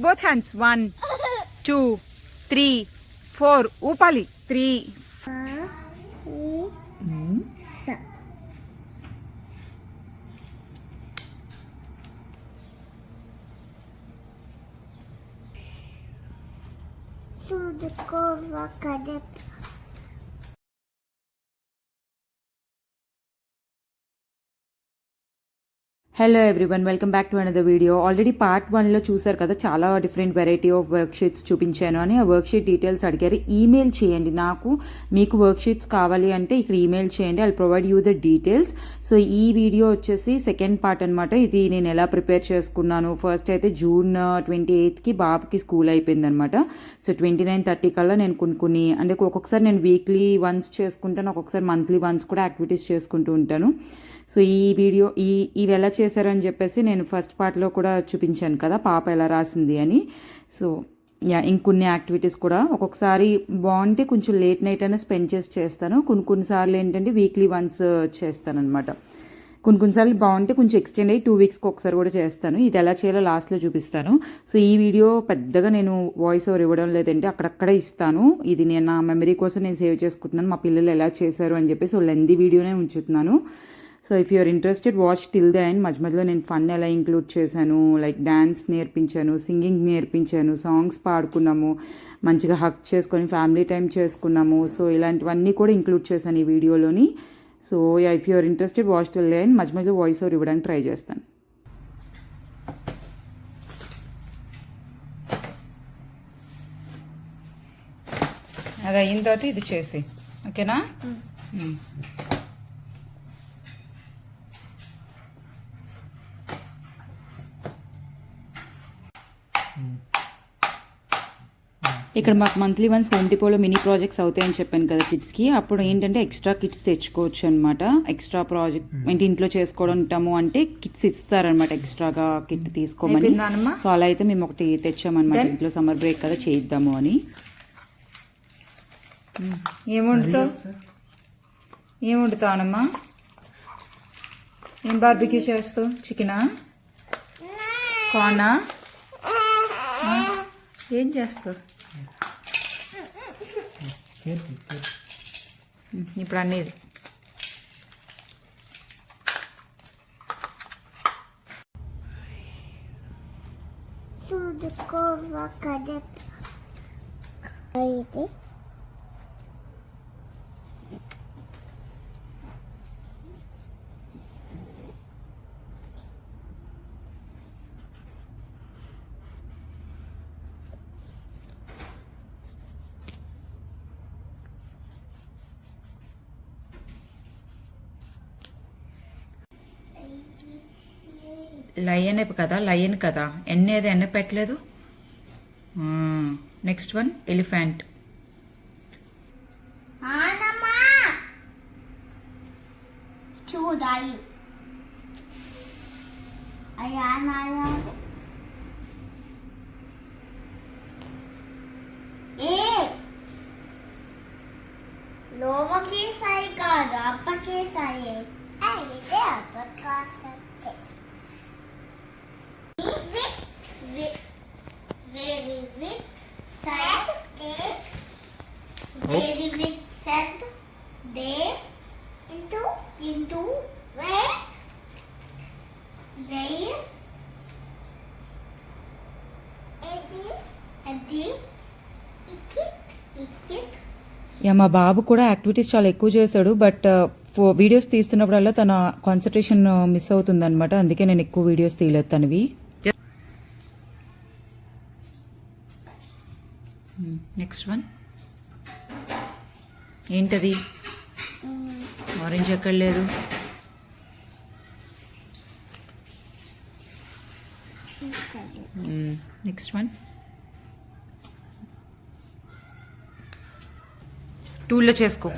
with both hands. One, two, three, four. Upali. Three. Mm. Судакова кадет. Hello everyone welcome back to another video already part వన్లో చూసారు కదా చాలా different variety of worksheets చూపించాను అని. ఆ work sheet details అడిగారు. Email చేయండి. నాకు మీకు వర్క్ షీట్స్ కావాలి అంటే ఇక్కడ ఈమెయిల్ చేయండి. I provide you the details so ఈ వీడియో వచ్చేసి సెకండ్ పార్ట్ అనమాట ఇది నేను ఎలా ప్రిపేర్ చేసుకున్నాను. ఫస్ట్ అయితే జూన్ ట్వంటీ ఎయిత్కి బాబుకి స్కూల్ అయిపోయిందనమాట సో ట్వంటీ నైన్ థర్టీ కల్లా నేను కొన్ని కొన్ని అంటే ఒక్కొక్కసారి నేను వీక్లీ వన్స్ చేసుకుంటాను. ఒక్కొక్కసారి మంత్లీ వన్స్ కూడా యాక్టివిటీస్ చేసుకుంటూ ఉంటాను. సో ఈ వీడియో ఈ ఇవి ఎలా చేశారని చెప్పేసి నేను ఫస్ట్ పార్ట్లో కూడా చూపించాను కదా పాప ఎలా రాసింది అని. సో యా ఇంకొన్ని యాక్టివిటీస్ కూడా. ఒక్కొక్కసారి బాగుంటే కొంచెం లేట్ నైట్ అయినా స్పెండ్ చేసి చేస్తాను. కొన్ని కొన్నిసార్లు ఏంటంటే వీక్లీ వన్స్ చేస్తాను అనమాట కొన్ని కొన్నిసార్లు బాగుంటే కొంచెం ఎక్స్టెండ్ అయ్యి టూ వీక్స్కి ఒకసారి కూడా చేస్తాను. ఇది ఎలా చేయాలో లాస్ట్లో చూపిస్తాను. సో ఈ వీడియో పెద్దగా నేను వాయిస్ ఓవర్ ఇవ్వడం లేదంటే అక్కడక్కడ ఇస్తాను. ఇది నేను నా మెమరీ కోసం నేను సేవ్ చేసుకుంటున్నాను. మా పిల్లలు ఎలా చేశారు అని చెప్పేసి సో లెంది వీడియోనే ఉంచుతున్నాను. So if you're interested watch till the end మధ్య మధ్యలో నేను ఫన్ ఎలా ఇంక్లూడ్ చేశాను లైక్ డ్యాన్స్ నేర్పించాను సింగింగ్ నేర్పించాను సాంగ్స్ పాడుకున్నాము మంచిగా హక్ చేసుకొని ఫ్యామిలీ టైం చేసుకున్నాము. సో ఇలాంటివన్నీ కూడా ఇంక్లూడ్ చేశాను ఈ వీడియోలోని. So if you're interested watch till the end మధ్య మధ్యలో వాయిస్ ఓవర్ ఇవ్వడానికి ట్రై చేస్తాను. అది అయిన తర్వాత ఇది చేసి ఓకేనా? ఇక్కడ మాకు మంత్లీ వన్స్ హోమ్ డిపోలో మినీ ప్రాజెక్ట్స్ అవుతాయని చెప్పాను కదా కిడ్స్కి అప్పుడు ఏంటంటే ఎక్స్ట్రా కిట్స్ తెచ్చుకోవచ్చు అనమాట ఎక్స్ట్రా ప్రాజెక్ట్ ఏంటి ఇంట్లో చేసుకోవడం ఉంటాము అంటే కిట్స్ ఇస్తారనమాట ఎక్స్ట్రాగా కిట్ తీసుకోమని. సో అలా అయితే మేము ఒకటి తెచ్చామన్నమాట ఇంట్లో సమ్మర్ బ్రేక్ కదా చేయిద్దాము అని. ఏం వండుతావు ఏం బార్బిక్యూ చేస్తావు చికెనా? కార్నా ఏం చేస్తావు Gente, gente. Ni planeta. Sudo cova cadet. Lion కదా లయన్ కదా. ఎన్నేది అది ఎన్న పెట్టలేదు? నెక్స్ట్ వన్ ఎలిఫెంట్ చూడాలి. అయ్యా లోవకే సాయి కాదు అప్పకే సాయి అయితే అప్పకాసే very with said they very with said they into into యా మా బాబు కూడా యాక్టివిటీస్ చాలా ఎక్కువ చేశాడు బట్ ఫో వీడియోస్ తీస్తున్నప్పుడల్లా తన కాన్సన్ట్రేషన్ మిస్ అవుతుంది అనమాట అందుకే నేను ఎక్కువ వీడియోస్ తీయలేదు తనవి నెక్స్ట్ వన్ ఏంటది? ఆరెంజ్ ఎక్కడ లేదు. Next one. టూల్లో చేసుకో.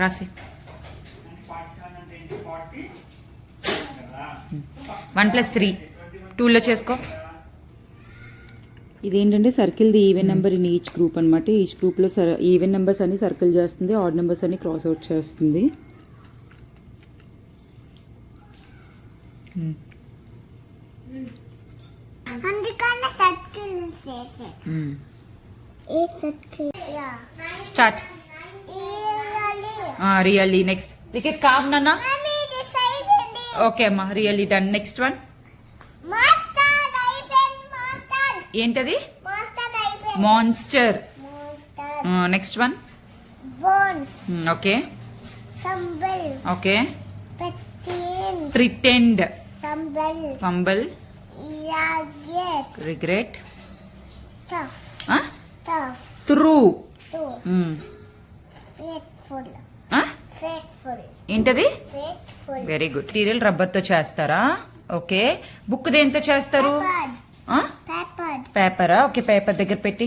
రాసి. One plus three. టూల్లో చేసుకో. ఇదేంటంటే సర్కిల్ది even number in each group అనమాట ఈచ్ గ్రూప్లో సర్ ఈవెన్ నెంబర్స్ అన్ని సర్కిల్ చేస్తుంది ఆడ్ నెంబర్స్ అన్ని క్రాస్ అవుట్ చేస్తుంది. అందుకనే సర్కిల్ చేసే. ఏ circle? Yeah. Start. Really next. Likhith calm నాన్న. ఓకే అమ్మా రియల్లీ డన్. Next one. ఏంటది? Monster next one okay okay pretend యాగెట్ regret through ఏంటది? వెరీ గుడ్ సీరియల్ రబ్బర్తో చేస్తారా? ఓకే బుక్ దేంతో చేస్తారు? పేపరా ఓకే పేపర్ దగ్గర పెట్టి.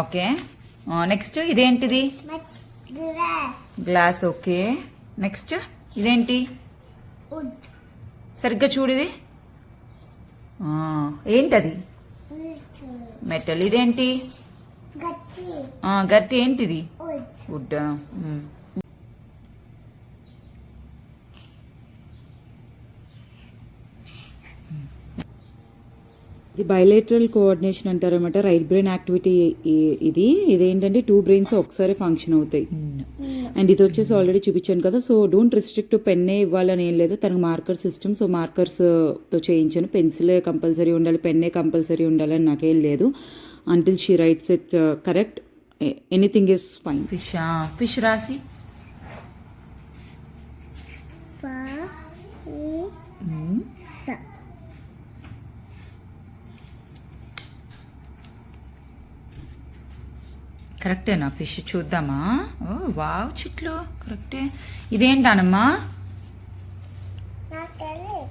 ఓకే నెక్స్ట్ ఇదేంటిది? గ్లాస్ ఓకే నెక్స్ట్ ఇదేంటి? సరిగ్గా చూడిది ఏంటది? మెటల్ ఇదేంటి? గట్టి ఏంటిది? వుడ్ ఇది బయలేటరల్ కోఆర్డినేషన్ అంటారన్నమాట రైట్ బ్రెయిన్ యాక్టివిటీ ఇది. ఇదేంటంటే టూ బ్రెయిన్స్ ఒకసారి ఫంక్షన్ అవుతాయి. అండ్ ఇది వచ్చేసి ఆల్రెడీ చూపించాను కదా సో డోంట్ రిస్ట్రిక్ట్ పెన్నే ఇవ్వాలని ఏం లేదు. తనకు మార్కర్ సిస్టమ్ సో మార్కర్స్తో చేయించాను. పెన్సిల్ కంపల్సరీ ఉండాలి పెన్నే కంపల్సరీ ఉండాలని నాకేం లేదు. Until she writes it correct anything is fine fish fish రాసి ఫా ఈ స కరెక్టేనా ఫిష్ చూద్దామా? ఓ వావ్ చిట్లు కరెక్టే. ఇదేంటానమ్మా?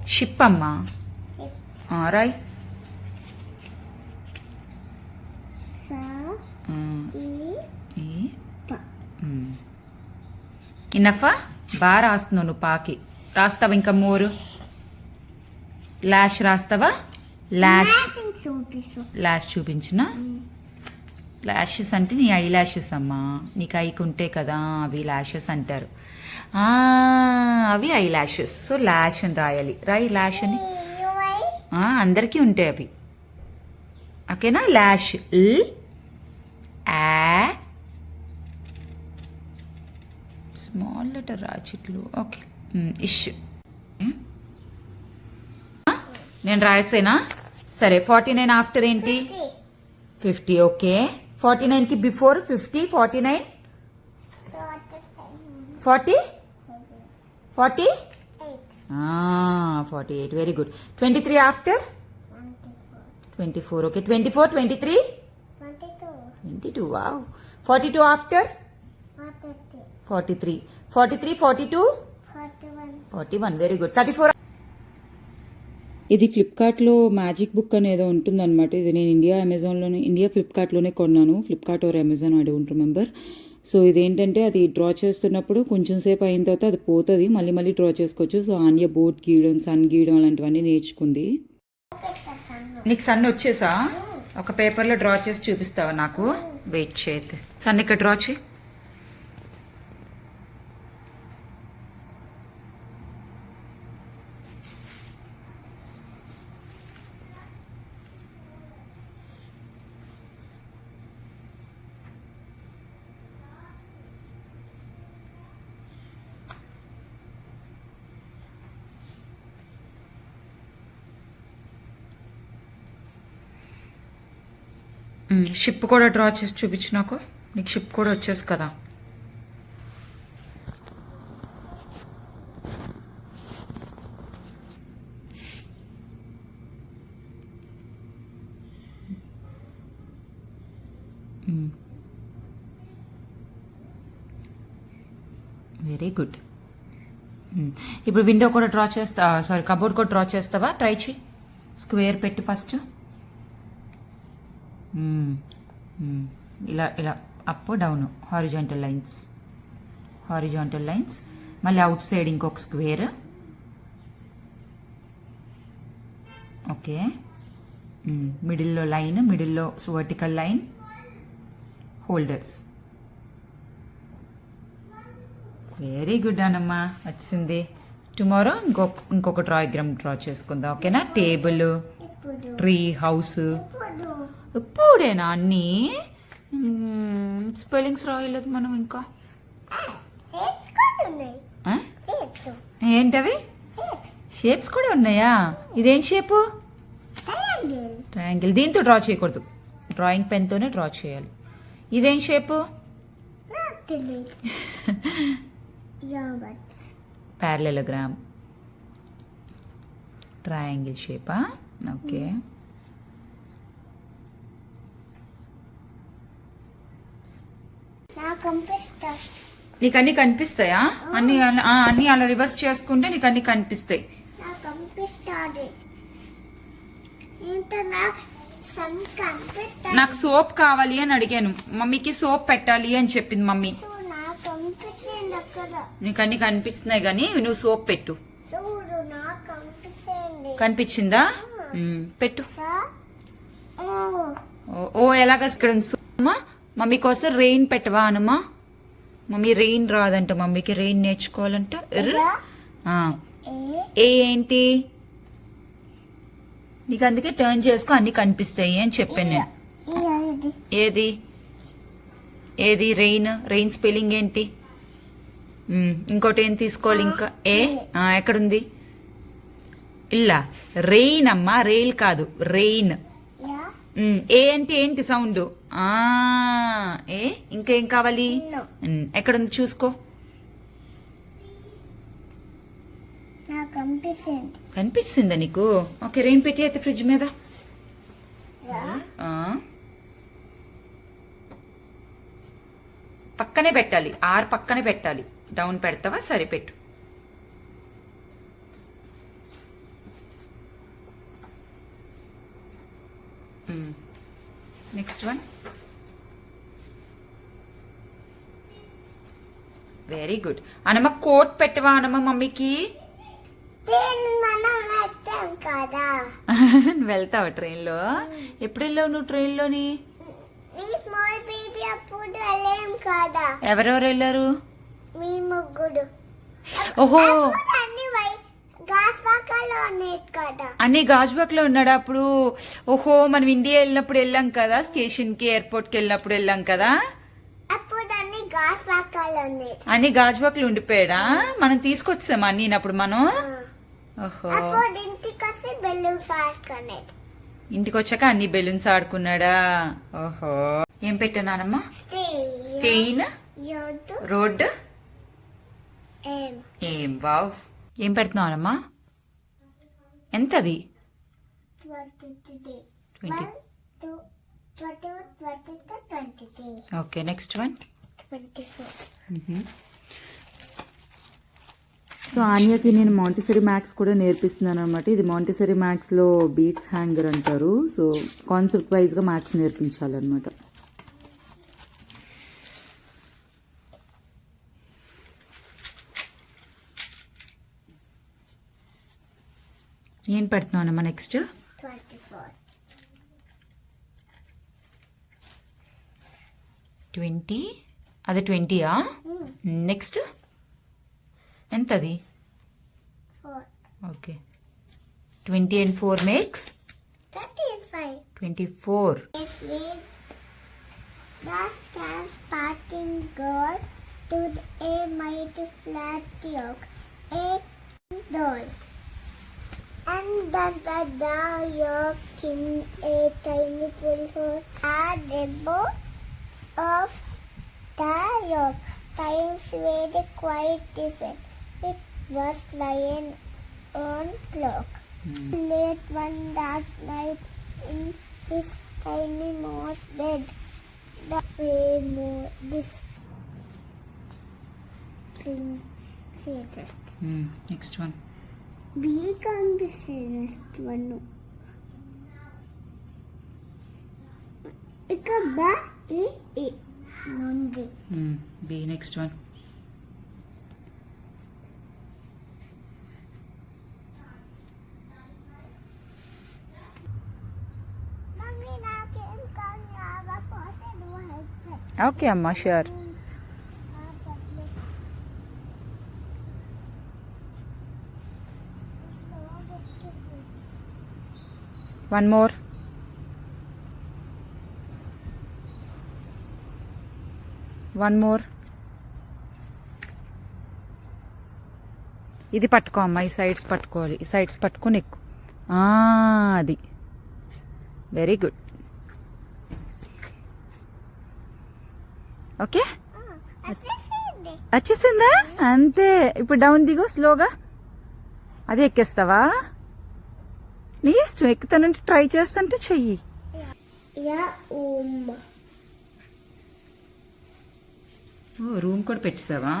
షిప్ అమ్మా? రాయ్. ఇన్నఫా? బాగా రాస్తున్నావు నువ్వు పాకి. రాస్తావా ఇంకా మోరు? లాష్ రాస్తావా? లాష్. లాష్ చూపించిన? లాషెస్ అంటే నీ ఐ లాషెస్ అమ్మా. నీకు ఐకి ఉంటాయి కదా అవి లాషెస్ అంటారు. అవి ఐ లాషెస్ సో లాష్ అని రాయాలి. రాయి లాష్ అని. అందరికీ ఉంటాయి అవి. ఓకేనా? లాష్ ల్ స్మాల్ లెటర్ రాచిట్లు ఓకే. ఇష్ నేను రాయసేనా సరే ఫార్టీ నైన్ ఆఫ్టర్ ఏంటి ఫిఫ్టీ ఓకే. ఫార్టీ నైన్కి before fifty forty nine forty forty five forty eight forty eight very good twenty three after twenty four twenty four okay twenty four twenty three twenty two twenty two wow forty two after forty three forty three forty three forty two forty one forty one very good thirty four ఇది ఫ్లిప్కార్ట్లో magic book అనేది ఉంటుందన్నమాట. ఇది నేను India అమెజాన్లోనే India ఫ్లిప్కార్ట్లోనే కొన్నాను. Flipkart or Amazon I don't remember so ఇదేంటంటే అది డ్రా చేస్తున్నప్పుడు కొంచెం సేపు అయిన తర్వాత అది పోతుంది. మళ్ళీ మళ్ళీ డ్రా చేసుకోవచ్చు. సో ఆన్య బోర్డ్ గీయడం సన్ గీయడం అలాంటివన్నీ నేర్చుకుంది. నీకు సన్ వచ్చేసా? ఒక పేపర్లో డ్రా చేసి చూపిస్తావా నాకు? వెయిట్ చేయతే సన్ ఇక్కడ డ్రా చేయి? షిప్ కూడా డ్రా చేసి చూపించు నాకు. నీకు షిప్ కూడా వచ్చేసి కదా. వెరీ గుడ్ ఇప్పుడు విండో కూడా డ్రా చేస్తా సారీ కబోర్డ్ కూడా డ్రా చేస్తావా? ట్రై చేయి. స్క్వేర్ పెట్టి ఫస్ట్ ఇలా ఇలా up down horizontal lines horizontal lines మళ్ళీ అవుట్ సైడ్ ఇంకొక స్క్వేర్ ఓకే. మిడిల్లో లైన్ మిడిల్లో vertical line holders very good అనమ్మా వచ్చింది. టుమారో ఇంకొక ఇంకొక డ్రాయిగ్రామ్ డ్రా చేసుకుందాం. ఓకేనా టేబుల్ ట్రీ హౌస్ ఇప్పుడేనా అన్నీ? స్పెల్లింగ్స్ రాయలేదు మనం ఇంకా. ఏంటవి? షేప్స్ కూడా ఉన్నాయా? ఇదేం షేపు? ట్రయాంగిల్. ట్రయాంగిల్. దీంతో డ్రా చేయకూడదు. డ్రాయింగ్ పెన్తోనే డ్రా చేయాలి. ఇదేం షేపు? ప్యారలెలోగ్రామ్ ట్రయాంగిల్ షేపా? ఓకే. నాకు అన్నీ కనిపిస్తాయా. అన్ని అన్నీ అలా రివర్స్ చేసుకుంటే నీకు అన్నీ కనిపిస్తాయి. నాకు సోప్ కావాలి అని అడిగాను. మమ్మీకి సోప్ పెట్టాలి అని చెప్పింది మమ్మీ. నాకు అన్ని కనిపిస్తున్నాయి కానీ నువ్వు సోప్ పెట్టు. కనిపించిందా? పెట్టు. ఓ. ఎలాగ ఇక్కడ మమ్మీ కోసం రెయిన్ పెట్టవా అనమ్మా మమ్మీ రెయిన్ రాదంట మమ్మీకి రెయిన్ నేర్చుకోవాలంట. ఏ ఏంటి? నీకు అందుకే టర్న్ చేసుకో అన్ని కనిపిస్తాయి అని చెప్పాను నేను. ఏది? ఏది? రెయిన్ రెయిన్ స్పెల్లింగ్ ఏంటి? ఇంకోటి ఏం తీసుకోవాలి ఇంకా? ఏ? ఎక్కడుంది? ఇల్లా. రెయిన్ అమ్మా రెయిల్ కాదు రెయిన్ ఏ అంటే ఏంటి సౌండ్ ఏ? ఇంకేం కావాలి? No. మ్మ్, ఎక్కడుంది? చూసుకో. కనిపిస్తుంది. నీకు? ఓకే రెయిన్ పెట్టి అయితే ఫ్రిడ్జ్ మీద. పక్కనే పెట్టాలి. ఆర్ పక్కనే పెట్టాలి. డౌన్ పెడతావా? సరే పెట్టు నెక్స్ట్ వన్ వెరీ గుడ్ అనమ్మ కోట్ పెట్టవా అనమ్మ మమ్మీకి? వెళ్తావా ట్రైన్లో? ఎప్పుడు వెళ్ళావు నువ్వు ట్రైన్లోని? ఎవరెవరు వెళ్ళారు? ఓహో అప్పుడు అన్ని వై గాస్ పక్కలో ఉన్నాయి కదా అన్ని గాజుబాక్లో ఉన్నాడు? అప్పుడు ఓహో మనం ఇండియా వెళ్ళినప్పుడు వెళ్ళాం కదా? స్టేషన్కి ఎయిర్పోర్ట్కి వెళ్ళినప్పుడు వెళ్ళాం కదా? అన్ని గాజుబాక్లో ఉండిపోయాడా? మనం తీసుకొచ్చాం అన్ని అప్పుడు మనం? ఓహో. ఇంటికి వచ్చాక అన్ని బెలూన్స్ ఆడుకున్నాడా? ఓహో. ఏం పెట్టానమ్మా స్టెయిన్. రోడ్ ఏం. ఏం వావ్. ఏం పెడుతున్నావమ్మా twenty. Three okay next one. So ఆన్యాకి నేను మాంటిసరీ మ్యాక్స్ కూడా నేర్పిస్తున్నాను అనమాట ఇది మాంటిసరీ మ్యాక్స్లో బీట్స్ హ్యాంగర్ అంటారు. సో కాన్సెప్ట్ వైజ్గా మ్యాక్స్ నేర్పించాలన్నమాట. ఏం పెడుతున్నానమ్మా నెక్స్ట్ ట్వంటీ? అదే ట్వంటీయా next ఎంతది? Four okay twenty and four makes twenty four stood a mighty flat yoke, a doll. And that the dog in a tiny pool hole at the boat of the rock. Times were quite different. It was lying on clock. Mm. Late one dark night in his tiny mouse bed, the way more this thing. Mm, next one. B కనిపిస్తుంది next one ఇక బ ఈ ఈ నుండి B next one mummy నాకేం కానీ ఆగపోతే నువ్వు హెల్ప్ ఓకే అమ్మా sure one more one more ఇది పట్టుకో అమ్మ ఈ సైడ్స్ పట్టుకోవాలి. ఈ సైడ్స్ పట్టుకొని ఎక్కు అది. వెరీ గుడ్ ఓకే వచ్చేసిందా? అంతే. ఇప్పుడు డౌన్ దిగు స్లోగా అది ఎక్కేస్తావా? నీ ఇష్టం ఎక్కుతానంటే ట్రై చేస్తుంటే చెయ్యి. యా ఉమ్మ. రూమ్ కూడా పెట్టేసావా?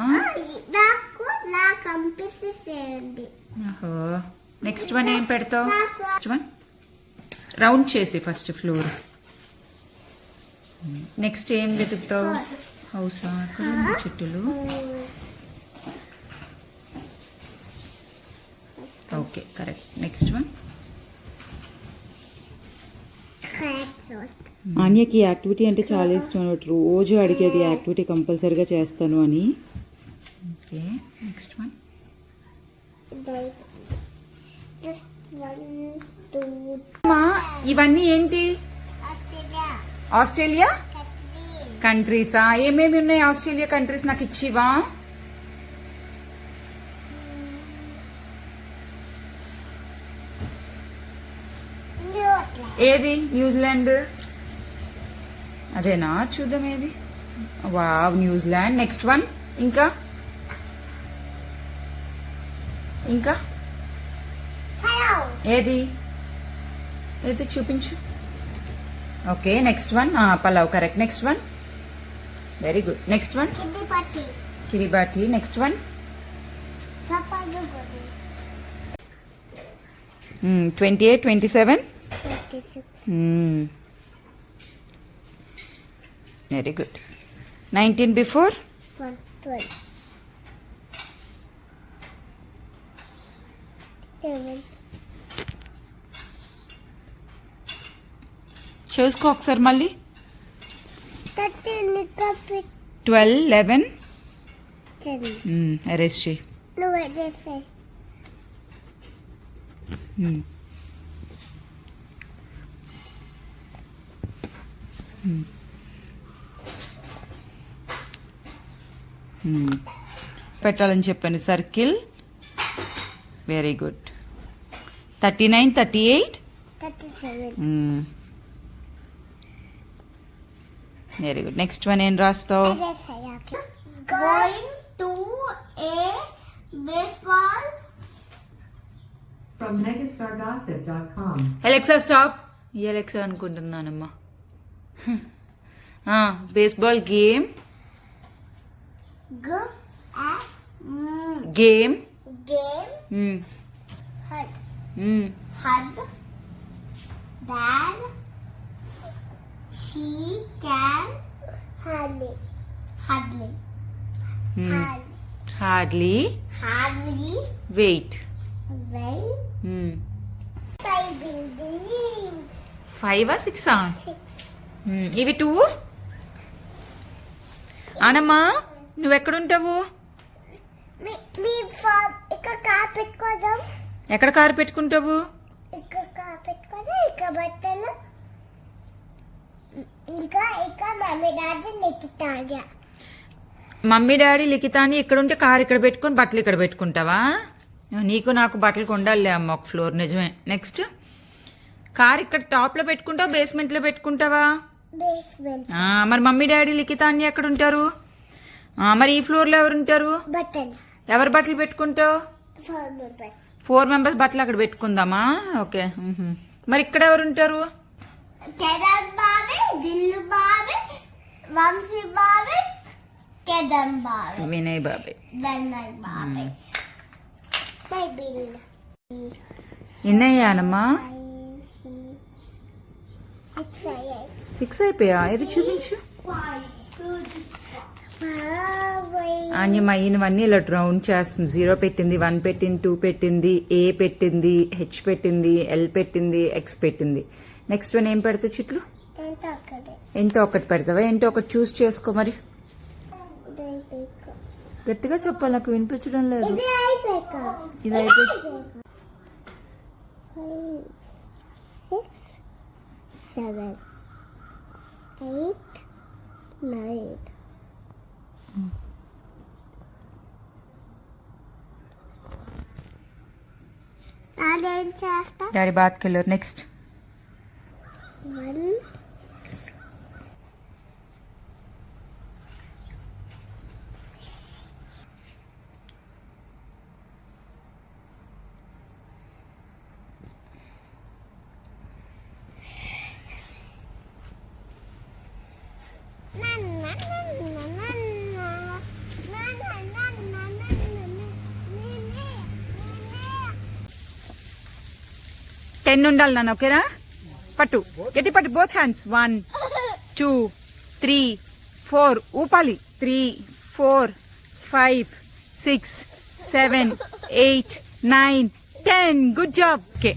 నెక్స్ట్ వన్ ఏం పెడతావు? నెక్స్ట్ వన్ రౌండ్ చేసి ఫస్ట్ ఫ్లోర్ నెక్స్ట్ ఏం వెతుకుతావు? హౌసా అక్కడ చెట్టులు. ఓకే కరెక్ట్ నెక్స్ట్ వన్ ఆన్యకి యాక్టివిటీ అంటే చాలా ఇష్టం అన్నట్టు రోజు అడిగేది యాక్టివిటీ కంపల్సరీగా చేస్తాను అని. Okay next one just one two ఇవన్నీ ఏంటి? ఆస్ట్రేలియా. కంట్రీసా ఏమేమి ఉన్నాయి ఆస్ట్రేలియా కంట్రీస్ నాకు ఇచ్చివా న్యూజిలాండ్ ఏది? న్యూజిలాండ్? అదేనా? చూద్దాం ఏది? Wow New Zealand. నెక్స్ట్ వన్ ఇంకా? ఇంకా? ఏది? ఏది చూపించు. Okay next one Palau correct next one very good next one Kiribati next one twenty eight twenty seven very good nineteen before చూసుకో ఒకసారి మళ్ళీ. ట్వెల్వ్ లెవెన్ అరెస్ట్ చేయి. పెట్టాలని చెప్పాను circle. Very good thirty nine thirty eight. Very good next one ఏం రాస్తావు. Alexa stop ఈ Alexa అనుకుంటున్నానమ్మా. ah, baseball game. Go game. Game. Hmm. Hug. Mm. Hug. Bag. She can hardly. Hardly. Mm. Hardly. Hardly. Hardly. Wait. Wait. Hmm. Five buildings. Five or six? Huh? Six. ఇవి two ఆనమ్మా నువ్వెక్కడుంటావు? ఎక్కడ car పెట్టుకుంటావు? Mummy daddy లిఖితాని ఇక్కడ ఉంటే car ఇక్కడ పెట్టుకొని బట్టలు ఇక్కడ పెట్టుకుంటావా? నీకు నాకు బట్టలు కొండాలే అమ్మ ఒక ఫ్లోర్ నిజమే. నెక్స్ట్ కార్ ఇక్కడ టాప్లో పెట్టుకుంటావా బేస్మెంట్లో పెట్టుకుంటావా? మరి మమ్మీ డాడీ లిఖితాన్ని ఎక్కడ ఉంటారు మరి ఈ ఫ్లోర్లో ఎవరు ఉంటారు బట్టలు ఎవరు బట్టలు పెట్టుకుంటావు ఫోర్ మెంబర్స్ బట్టలు అక్కడ పెట్టుకుందామా ఓకే. మరి ఇక్కడ ఎవరు ఉంటారు వినయ్ బాబాయ్ ధన్మయ్ ఫిక్స్ సిక్స్ అయిపోయా ఏది చూపించు. ఆన్యమ్మ ఈయనవన్నీ ఇలా రౌండ్ చేస్తుంది. జీరో పెట్టింది వన్ పెట్టింది టూ పెట్టింది ఏ పెట్టింది హెచ్ పెట్టింది ఎల్ పెట్టింది ఎక్స్ పెట్టింది. నెక్స్ట్ వన్ ఏం పెడతావు చిట్లు? ఎంత ఎంతో ఒకటి పెడతావా? ఏంటో ఒకటి చూస్ చేసుకో మరి. గట్టిగా చెప్పాలి నాకు వినిపించడం లేదు. ఇది ఇది అయిపోయి నాదేం చేస్తా డాడీ బాత్కి వెళ్ళారు నెక్స్ట్ వన్ టెన్ ఉండాలి నన్ను ఓకేనా? పట్టు. గట్టి పట్టు both hands one two three four ఊపాలి. Three four five six seven eight nine ten good job okay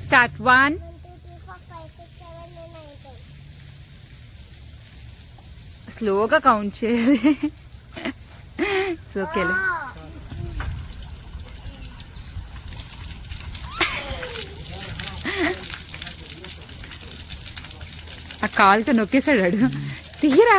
start one స్లోగా కౌంట్ చేయాలి. ఓకేలే ఆ కాలుతో నొక్కేసాడు తీయరా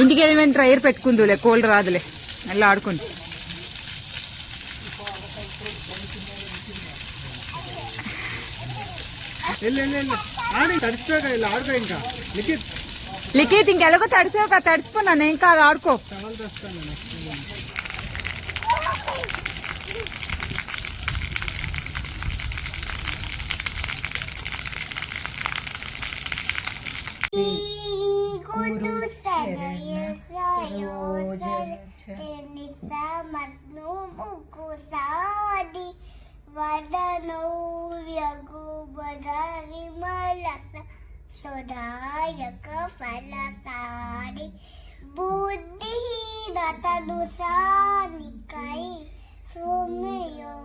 ఇంటికి వెళ్ళి ట్రైర్ పెట్టుకుందులే కోల్డ్ రాదులే. అలా ఆడుకుంటు. వెళ్ళు వెళ్ళు వెళ్ళు. ఆడి తడిచిపోయాక ఇలా ఆడుకో ఇంకా. లిఖిత్. ఇంకెలాగో తడిసావు తడిసిపోన్నాను ఏం కాదు ఆడుకో. വിമലസ സുധായക ഫലസാരി ബുദ്ധിഹീന തനുസാനിക്കൈ സുമയോ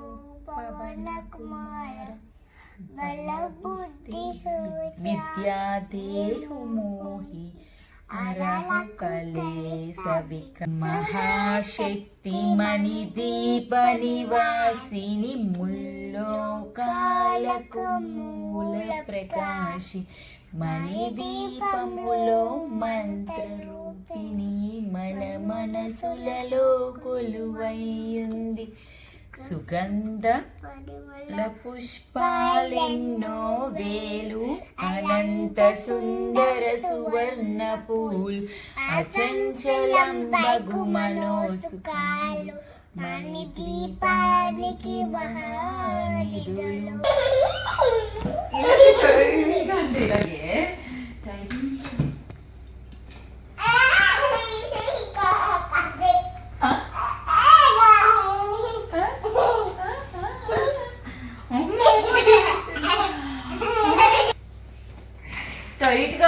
പവനകുമാര ബലബുദ്ധി വിദ്യാദേഹു മോഹി బుద్ధి కలేసవిక మహాశక్తి మణి దీప నివాసిని ముల్లోకాలకు మూల ప్రకాశి మణి దీపములో మంత్రరూపిణి మన మనసులలో కొలువైయుంది సుగంధ పుష్పాలెన్నో వేలు అనంత సుందర సువర్ణ పూలు అచంచలం బగు మనోసుకాలు మణి దీపానికి మహానిధులు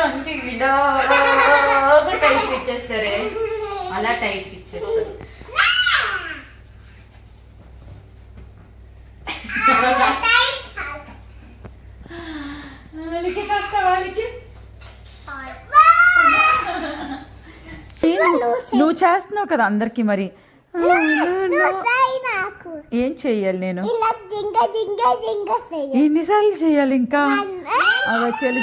అంటే ఇలాగా టైప్ ఇచ్చేస్తారే. అలా టైప్ ఇచ్చేస్తారు. నువ్వు చేస్తున్నావు కదా అందరికి మరి. ఏం చెయ్యాలి నేను? ఎన్నిసార్లు చేయాలి ఇంకా? అలా చెల్లి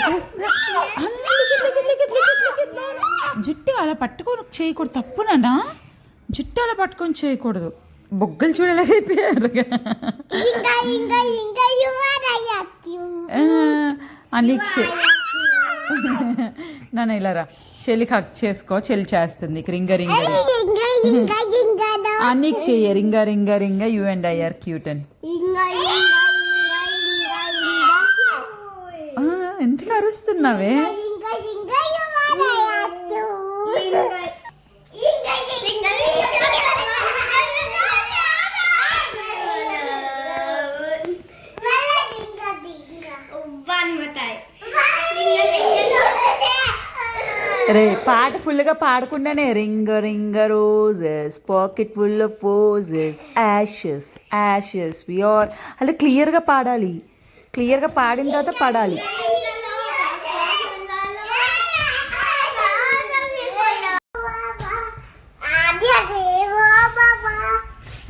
జుట్టు అలా పట్టుకొని చేయకూడదు తప్పు నాన్న. జుట్టు అలా పట్టుకొని చేయకూడదు. బొగ్గలు యువరయ్యూ అన్ని నాన్న ఇలా రా. చెల్లికి హక్ చేసుకో చెల్లి చేస్తుంది రింగ రింగ అన్ని చెయ్యి రింగ ring a ring a you and I are cute అని ఎందుకు అరుస్తున్నావే ఇంకా ఇంకా యువరయ్యూ ఇంకా ఇంకా One more time. రే పాట ఫుల్గా పాడకుండానే ring a ring a roses pocket full of posies ashes ashes we are అలా క్లియర్గా పాడాలి. క్లియర్గా పాడిన తర్వాత పాడాలి.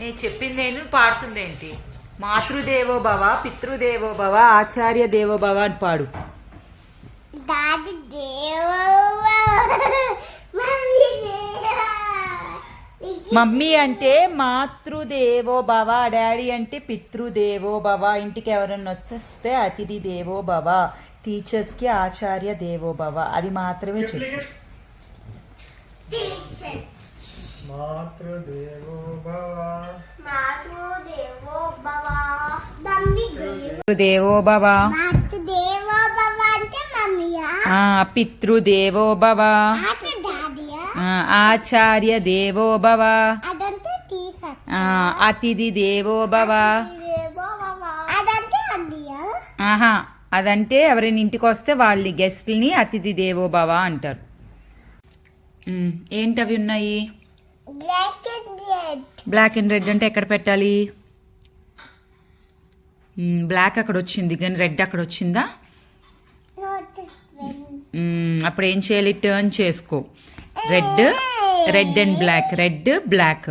నేను చెప్పింది నేను పాడుతుంది ఏంటి? మాతృదేవో భవ పితృదేవో భవ ఆచార్య దేవో భవ అని పాడు. దాది దేవో మమ్మీ అంటే మాతృదేవో భవ డాడీ అంటే పితృదేవో భవ. ఇంటికి ఎవరన్నా వచ్చేస్తే అతిథి దేవో భవ. టీచర్స్కి ఆచార్య దేవో భవ. అది మాత్రమే చెప్పు. టీచర్ మాతృదేవో భవ మాతృ దేవో భవ మమ్మీ దేవో దేవో భవ మాతృ దేవో భవ అంటే మమ్మీయా ఆ, పితృదేవో భవ. ఆచార్య దేవో భవ. అతిథి దేవో భవ. ఆహా అదంటే ఎవరైనా ఇంటికి వస్తే వాళ్ళ గెస్ట్ని అతిథి దేవో భవ అంటారు. ఏంటవి ఉన్నాయి? బ్లాక్ అండ్ రెడ్ అంటే ఎక్కడ పెట్టాలి? బ్లాక్ అక్కడ వచ్చింది కానీ రెడ్ అక్కడ వచ్చిందా? అప్పుడు ఏం చేయాలి? టర్న్ చేసుకో. Red red and black red black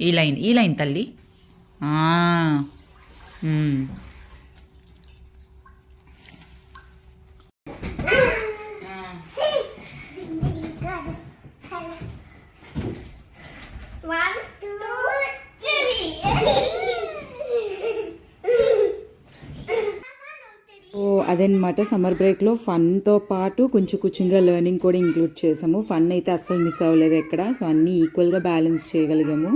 ఈ లైన్ ఈ లైన్ తల్లి ఆ, మ్మ్. One, two, three. ఓ అదనమాట సమ్మర్ బ్రేక్లో ఫన్తో పాటు కొంచెం కొంచెంగా లెర్నింగ్ కూడా ఇంక్లూడ్ చేసాము. ఫన్ అయితే అస్సలు మిస్ అవ్వలేదు ఎక్కడ. సో అన్నీ ఈక్వల్గా balance చేయగలిగాము.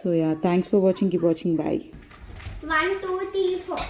So yeah thanks for watching. Keep watching. Bye one two three four.